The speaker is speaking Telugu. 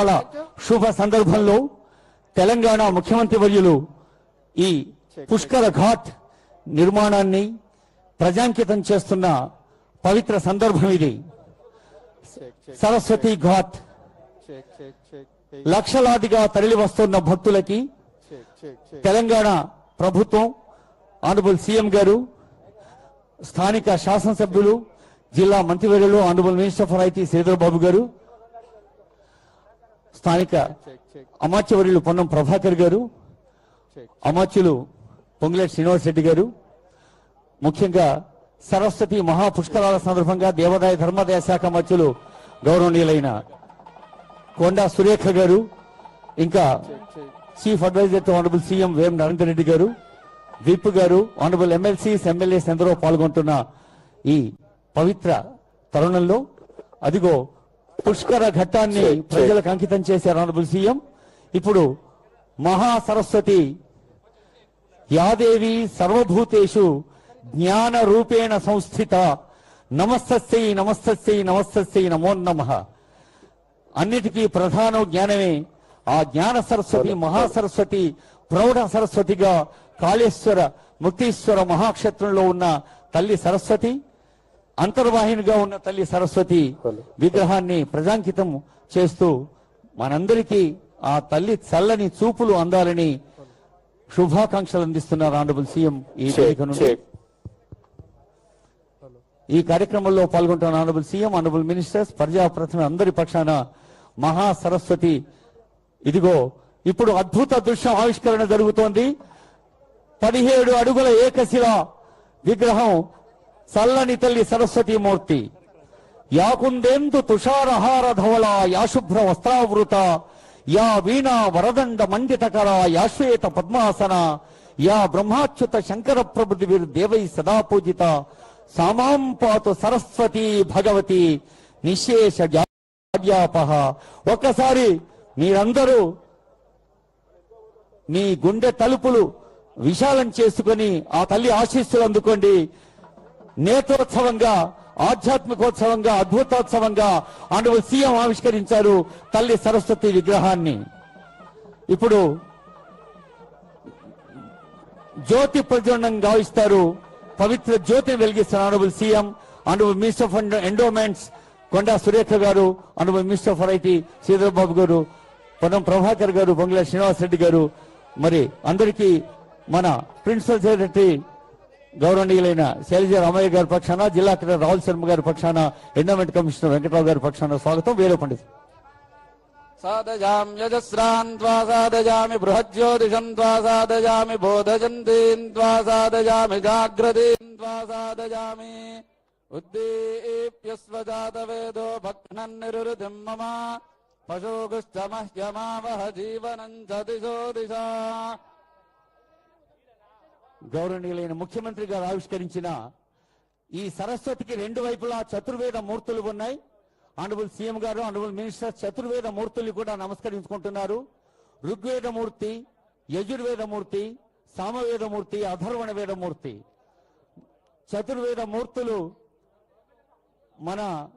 పుష్కరాల శుభ సందర్భంలో తెలంగాణ ముఖ్యమంత్రి వర్యులు ఈ పుష్కర ఘాట్ నిర్మాణాన్ని ప్రజాంకితం చేస్తున్న పవిత్ర సందర్భం ఇది. సరస్వతి ఘాట్ లక్షలాదిగా తరలి వస్తున్న భక్తులకి తెలంగాణ ప్రభుత్వం ఆనబుల్ సీఎం గారు స్థానిక శాసనసభ్యులు జిల్లా మంత్రివర్యులు honourable minister for IT Sridhar Babu garu స్థానిక అమాత్యవర్యులు పొన్నం ప్రభాకర్ గారు అమాత్యులు పొంగులేటి శ్రీనివాస్ రెడ్డి గారు ముఖ్యంగా సరస్వతి మహాపుష్కరాల సందర్భంగా దేవాదాయ ధర్మాదాయ శాఖ మధ్యులు గౌరవనీయులైన కొండా సురేఖ గారు ఇంకా chief adviser to honourable CM Vem Narender Reddy గారు విప్ గారు ఆనరబుల్ ఎమ్మెల్సీస్ ఎమ్మెల్యేస్ ఎందరో పాల్గొంటున్న ఈ పవిత్ర తరుణంలో అదిగో పుష్కర ఘట్టాన్ని ప్రజలకు అంకితం చేశారు ఆనరబుల్ సీఎం. ఇప్పుడు మహా సరస్వతి యాదేవి సర్వభూతేషు జ్ఞాన రూపేణ సంస్థిత. నమస్తస్యై నమస్తస్యై నమస్తస్యై నమో నమః. అన్నిటికీ ప్రధానం జ్ఞానమే ఆ జ్ఞాన సరస్వతి మహాసరస్వతి ప్రౌఢ సరస్వతిగా కాళేశ్వర ముక్తీశ్వర మహాక్షేత్రంలో ఉన్న తల్లి సరస్వతి అంతర్వాహినిగా ఉన్న తల్లి సరస్వతి విగ్రహాన్ని ప్రజాంకితం చేస్తూ మనందరికీ ఆ తల్లి చల్లని చూపులు అందాలని శుభాకాంక్షలు అందిస్తున్నారు ఆనరబుల్ సీఎం ఈ వేదిక నుండి. ఈ కార్యక్రమంలో పాల్గొంటున్న ఆనరబుల్ సీఎం ఆనరబుల్ మినిస్టర్స్ ప్రజాప్రతినిధులు అందరి పక్షాన మహా సరస్వతి. ఇదిగో ఇప్పుడు అద్భుత దృశ్యం ఆవిష్కరణ జరుగుతోంది. పదిహేడు అడుగుల ఏకశిల విగ్రహం చల్లని తల్లి సరస్వతి మూర్తి యాకుందేందు తుషారహార ధవళ యాశుభ్ర వస్త్రావృత యా వీణా వరదండ మండితకర యాశ్వేత పద్మాసన యా బ్రహ్మాచ్యుత శంకర ప్రభుతి దేవై సదా పూజిత. సామాం పాతు సరస్వతి భగవతి నిశేష జాడ్యాపహ ఒక్కసారి మీరందరూ మీ గుండె తలుపులు విశాలం చేసుకుని ఆ తల్లి ఆశీస్సులు అందుకోండి. నేత్రోత్సవంగా ఆధ్యాత్మికోత్సవంగా అద్భుతోత్సవంగా ఆనరబుల్ సీఎం ఆవిష్కరించారు తల్లి సరస్వతి విగ్రహాన్ని. ఇప్పుడు జ్యోతి ప్రజ్వలనం గావిస్తారు. పవిత్ర జ్యోతిని వెలిగిస్తారు honourable CM honourable minister of endowments Konda Surekha garu honourable minister of IT Sridhar Babu garu Ponnam Prabhakar గారు బొంగుల శ్రీనివాస్ రెడ్డి గారు. మరి అందరికీ మన ప్రిన్సిపల్ సెక్రటరీ గౌరవనీయులైన శైలజ రామయ్య గారి పక్షాన జిల్లా కలెక్టర్ రాహుల్ శర్మ గారి పక్షాన ఎండోమెంట్ కమిషనర్ వెంకటరావు గారి పక్షాన స్వాగతం. వేరే పండిత్. సాదజామి యజస్రాన్ త్వా సాదజామి బృహజ్యోతిషం త్వా సాదజామి బోధజంతీన్ త్వా సాదజామి జాగ్రతీన్ త్వా సాదజామి ఉద్దీప్యస్వజాతవేదో భక్నన్ నిరుతిం మమ పశోగుశ్చ మహ్యమావహ జీవనం చ దిశో దిశా గౌరవనీయులైన ముఖ్యమంత్రి గారు ఆవిష్కరించిన ఈ సరస్వతికి రెండు వైపులా చతుర్వేద మూర్తులు ఉన్నాయి. Honourable CM garu honourable minister చతుర్వేద మూర్తులు కూడా నమస్కరించుకుంటున్నారు. ఋగ్వేద మూర్తి యజుర్వేద మూర్తి సామవేద మూర్తి అధర్వణ వేద మూర్తి. చతుర్వేద మూర్తులు మన